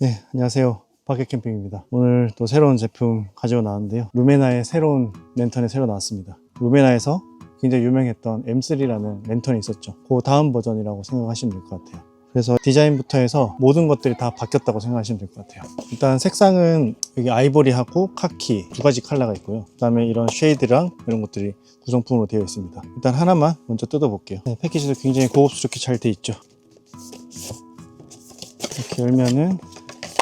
네, 안녕하세요. 바켓 캠핑입니다. 오늘 또 새로운 제품 가지고 나왔는데요. 루메나의 새로운 랜턴이 새로 나왔습니다. 루메나에서 굉장히 유명했던 M3라는 랜턴이 있었죠. 그 다음 버전이라고 생각하시면 될 것 같아요. 그래서 디자인부터 해서 모든 것들이 다 바뀌었다고 생각하시면 될 것 같아요. 일단 색상은 여기 아이보리하고 카키 두 가지 컬러가 있고요. 그 다음에 이런 쉐이드랑 이런 것들이 구성품으로 되어 있습니다. 일단 하나만 먼저 뜯어볼게요. 네, 패키지도 굉장히 고급스럽게 잘 돼 있죠. 이렇게 열면은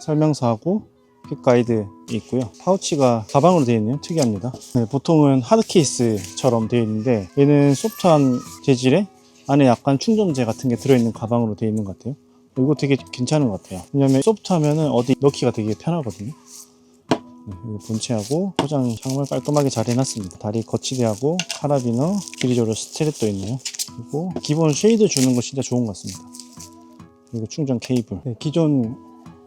설명서하고 픽 가이드 있고요. 파우치가 가방으로 되어 있네요. 특이합니다. 네, 보통은 하드 케이스처럼 되어 있는데 얘는 소프트한 재질에 안에 약간 충전재 같은 게 들어있는 가방으로 되어 있는 것 같아요. 이거 되게 괜찮은 것 같아요. 왜냐면 소프트하면은 어디 넣기가 되게 편하거든요. 네, 본체하고 포장 정말 깔끔하게 잘 해놨습니다. 다리 거치대하고 카라비너, 길이 조절 스트랩도 있네요. 그리고 기본 쉐이드 주는 거 진짜 좋은 것 같습니다. 그리고 충전 케이블. 네, 기존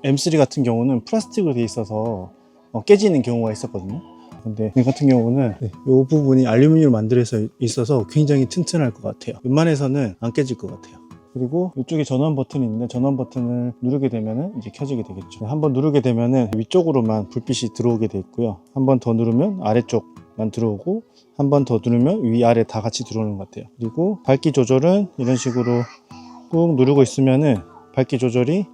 M3 같은 경우는 플라스틱으로 돼 있어서 어, 깨지는 경우가 있었거든요. 근데 이 같은 경우는 이 부분이 알루미늄으로 만들어져 있어서 굉장히 튼튼할 것 같아요. 웬만해서는 안 깨질 것 같아요. 그리고 이쪽에 전원 버튼이 있는데 전원 버튼을 누르게 되면은 이제 켜지게 되겠죠. 한번 누르게 되면은 위쪽으로만 불빛이 들어오게 돼 있고요. 한 번 더 누르면 아래쪽만 들어오고 한 번 더 누르면 위아래 다 같이 들어오는 것 같아요. 그리고 밝기 조절은 이런 식으로 꾹 누르고 있으면은 밝기 조절이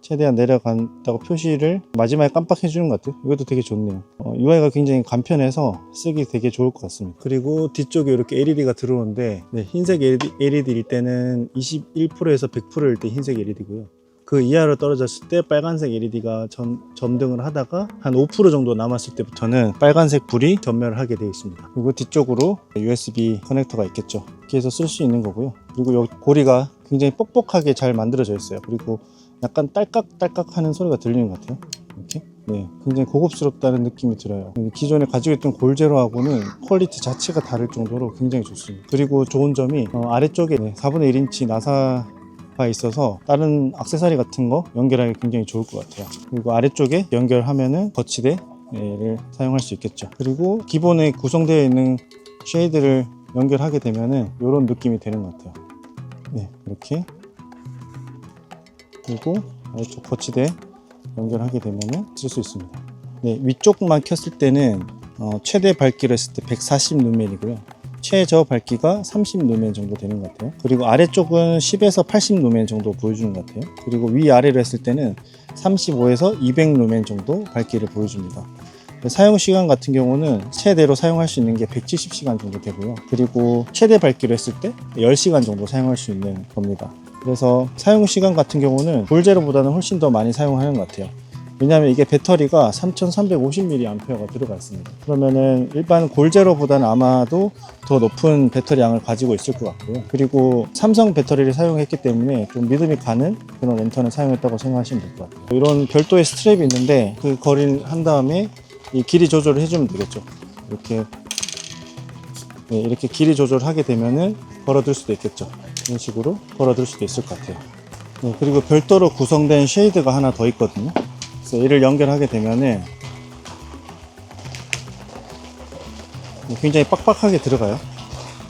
최대한 내려간다고 표시를 마지막에 깜빡 해 주는 것 같아요. 이것도 되게 좋네요. 어, UI가 굉장히 간편해서 쓰기 되게 좋을 것 같습니다. 그리고 뒤쪽에 이렇게 LED가 들어오는데 네, 흰색 LED, LED일 때는 21%에서 100%일 때 흰색 LED고요. 그 이하로 떨어졌을 때 빨간색 LED가 점, 점등을 하다가 한 5% 정도 남았을 때부터는 빨간색 불이 전멸을 하게 되어 있습니다. 그리고 뒤쪽으로 USB 커넥터가 있겠죠. 이렇게 해서 쓸 수 있는 거고요. 그리고 여기 고리가 굉장히 뻑뻑하게 잘 만들어져 있어요. 그리고 약간 딸깍딸깍 하는 소리가 들리는 것 같아요. 이렇게. 네, 굉장히 고급스럽다는 느낌이 들어요. 기존에 가지고 있던 골제로하고는 퀄리티 자체가 다를 정도로 굉장히 좋습니다. 그리고 좋은 점이 어, 아래쪽에 네, 4분의 1인치 나사 가 있어서 다른 악세사리 같은 거 연결하기 굉장히 좋을 것 같아요. 그리고 아래쪽에 연결하면은 거치대를 사용할 수 있겠죠. 그리고 기본에 구성되어 있는 쉐이드를 연결하게 되면은 이런 느낌이 되는 것 같아요. 네, 이렇게 그리고 아래쪽 거치대 연결하게 되면은 쓸수 있습니다. 네, 위쪽만 켰을 때는 어, 최대 밝기로 했을 때 140 루멘이고요. 최저 밝기가 30 루멘 정도 되는 것 같아요. 그리고 아래쪽은 10에서 80 루멘 정도 보여주는 것 같아요. 그리고 위아래로 했을 때는 35에서 200 루멘 정도 밝기를 보여줍니다. 사용 시간 같은 경우는 최대로 사용할 수 있는 게 170시간 정도 되고요. 그리고 최대 밝기로 했을 때 10시간 정도 사용할 수 있는 겁니다. 그래서 사용 시간 같은 경우는 볼제로보다는 훨씬 더 많이 사용하는 것 같아요. 왜냐하면 이게 배터리가 3350mAh가 들어가 있습니다. 그러면은 일반 골제로보다는 아마도 더 높은 배터리 양을 가지고 있을 것 같고요. 그리고 삼성 배터리를 사용했기 때문에 좀 믿음이 가는 그런 랜턴을 사용했다고 생각하시면 될 것 같아요. 이런 별도의 스트랩이 있는데 그 거리를 한 다음에 이 길이 조절을 해주면 되겠죠. 이렇게 네, 이렇게 길이 조절하게 되면은 걸어둘 수도 있겠죠. 이런 식으로 걸어둘 수도 있을 것 같아요. 네, 그리고 별도로 구성된 쉐이드가 하나 더 있거든요. 그래서 이를 연결하게 되면은 네, 굉장히 빡빡하게 들어가요.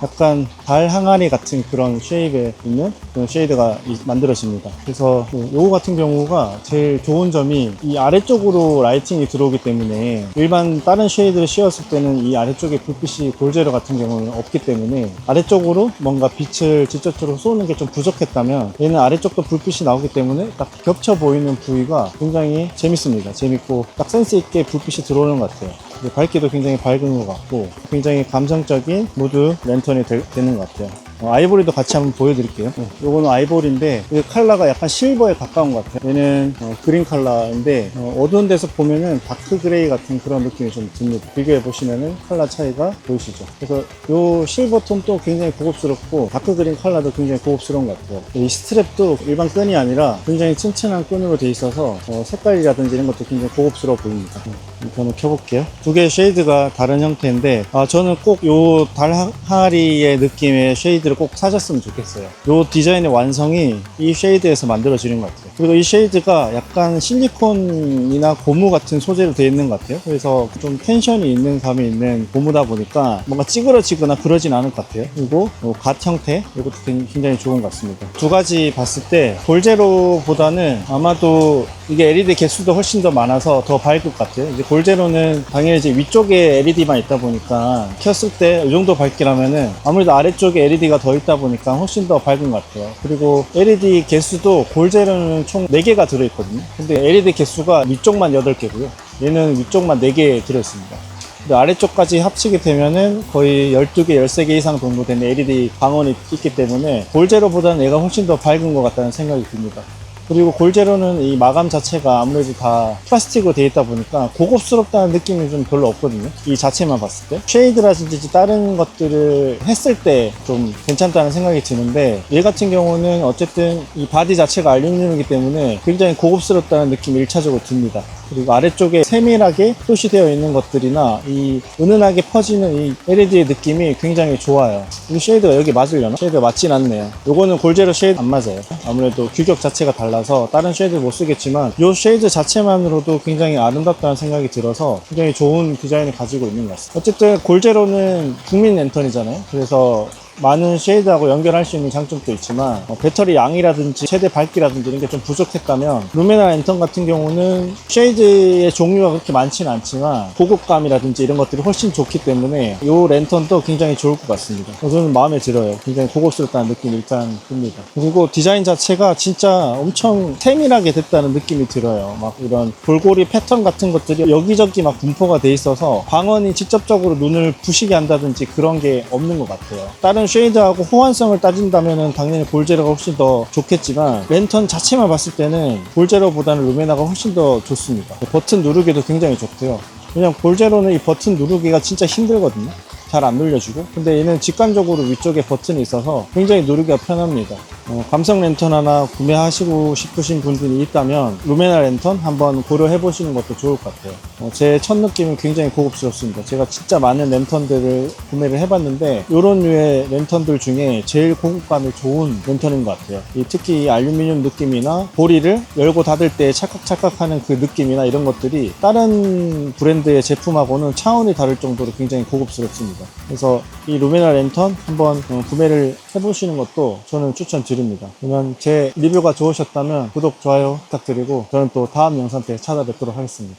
약간 달 항아리 같은 그런 쉐입에 있는 그런 쉐이드가 이- 만들어집니다. 그래서 네, 요거 같은 경우가 제일 좋은 점이 이 아래쪽으로 라이팅이 들어오기 때문에 일반 다른 쉐이드를 씌웠을 때는 이 아래쪽에 불빛이 골제로 같은 경우는 없기 때문에 아래쪽으로 뭔가 빛을 직접적으로 쏘는 게 좀 부족했다면 얘는 아래쪽도 불빛이 나오기 때문에 딱 겹쳐 보이는 부위가 굉장히 재밌습니다. 재밌고 딱 센스 있게 불빛이 들어오는 것 같아요. 밝기도 굉장히 밝은 것 같고 굉장히 감성적인 무드 랜턴이 되, 는것 같아요. 어, 아이보리도 같이 한번 보여드릴게요. 네, 요거는 아이보리인데 이 컬러가 약간 실버에 가까운 것 같아요. 얘는 어, 그린 컬러인데 어, 두운 데서 보면은 다크 그레이 같은 그런 느낌이 좀 듭니다. 비교해 보시면은 컬러 차이가 보이시죠? 그래서 요 실버 톤도 굉장히 고급스럽고 다크 그린 컬러도 굉장히 고급스러운 것 같아요. 이 스트랩도 일반 끈이 아니라 굉장히 튼튼한 끈으로 돼 있어서 어, 색깔이라든지 이런 것도 굉장히 고급스러워 보입니다. 음. 저는 켜볼게요. 두 개의 쉐이드가 다른 형태인데 아, 저는 꼭 요달 항아리의 느낌의 쉐이드 를 꼭 사셨으면 좋겠어요. 요 디자인의 완성이 이 쉐이드에서 만들어지는 것 같아요. 그리고 이 쉐이드가 약간 실리콘이나 고무 같은 소재로 되어 있는 것 같아요. 그래서 좀 텐션이 있는 감이 있는 고무다 보니까 뭔가 찌그러지거나 그러진 않을 것 같아요. 그리고 요갓 형태 이것도 굉장히 좋은 것 같습니다. 두 가지 봤을 때 골제로보다는 아마도 이게 LED 개수도 훨씬 더 많아서 더 밝을 것 같아요. 이제 골제로는 당연히 이제 위쪽에 LED만 있다 보니까 켰을 때 이 정도 밝기라면은 아무래도 아래쪽에 LED가 더 있다 보니까 훨씬 더 밝은 것 같아요. 그리고 LED 개수도 골제로는 총 4개가 들어있거든요. 근데 LED 개수가 위쪽만 8개고요. 얘는 위쪽만 4개 들어있습니다. 근데 아래쪽까지 합치게 되면은 거의 12개, 13개 이상 정도 되는 LED 방원이 있기 때문에 골제로보다는 얘가 훨씬 더 밝은 것 같다는 생각이 듭니다. 그리고 골제로는 이 마감 자체가 아무래도 다 플라스틱으로 되어 있다 보니까 고급스럽다는 느낌이 좀 별로 없거든요. 이 자체만 봤을 때. 쉐이드라든지 다른 것들을 했을 때 좀 괜찮다는 생각이 드는데 얘 같은 경우는 어쨌든 이 바디 자체가 알루미늄이기 때문에 굉장히 고급스럽다는 느낌이 1차적으로 듭니다. 그리고 아래쪽에 세밀하게 표시되어 있는 것들이나 이 은은하게 퍼지는 이 LED의 느낌이 굉장히 좋아요. 이 쉐이드가 여기 맞으려나? 쉐이드가 맞진 않네요. 요거는 골제로 쉐이드 안 맞아요. 아무래도 규격 자체가 달라 서 다른 쉐이드 못 쓰겠지만 이 쉐이드 자체만으로도 굉장히 아름답다는 생각이 들어서 굉장히 좋은 디자인을 가지고 있는 것 같습니다. 어쨌든 골제로는 국민 랜턴이잖아요. 그래서 많은 쉐이드하고 연결할 수 있는 장점도 있지만 어, 배터리 양이라든지 최대 밝기라든지 이런 게 좀 부족했다면 루메나 랜턴 같은 경우는 쉐이드의 종류가 그렇게 많지는 않지만 고급감이라든지 이런 것들이 훨씬 좋기 때문에 이 랜턴도 굉장히 좋을 것 같습니다. 어, 저는 마음에 들어요. 굉장히 고급스럽다는 느낌이 일단 듭니다. 그리고 디자인 자체가 진짜 엄청 세밀하게 됐다는 느낌이 들어요. 막 이런 골고리 패턴 같은 것들이 여기저기 막 분포가 돼 있어서 광원이 직접적으로 눈을 부시게 한다든지 그런 게 없는 것 같아요. 다른 쉐이드하고 호환성을 따진다면 당연히 골제로가 훨씬 더 좋겠지만 랜턴 자체만 봤을 때는 골제로보다는 루메나가 훨씬 더 좋습니다. 버튼 누르기도 굉장히 좋고요. 왜냐면 골제로는 이 버튼 누르기가 진짜 힘들거든요. 잘 안 눌려주고 근데 얘는 직관적으로 위쪽에 버튼이 있어서 굉장히 누르기가 편합니다 어, 감성 랜턴 하나 구매하시고 싶으신 분들이 있다면 루메나 랜턴 한번 고려해 보시는 것도 좋을 것 같아요. 제첫 느낌은 굉장히 고급스럽습니다. 제가 진짜 많은 랜턴들을 구매를 해봤는데 이런 류의 랜턴들 중에 제일 고급감이 좋은 랜턴인 것 같아요. 이 특히 이 알루미늄 느낌이나 보리를 열고 닫을 때 찰칵찰칵하는 그 느낌이나 이런 것들이 다른 브랜드의 제품하고는 차원이 다를 정도로 굉장히 고급스럽습니다. 그래서 이 루메나 랜턴 한번 어, 구매를 해보시는 것도 저는 추천 드립니다. 그러면 제 리뷰가 좋으셨다면 구독, 좋아요 부탁드리고 저는 또 다음 영상 때 찾아뵙도록 하겠습니다.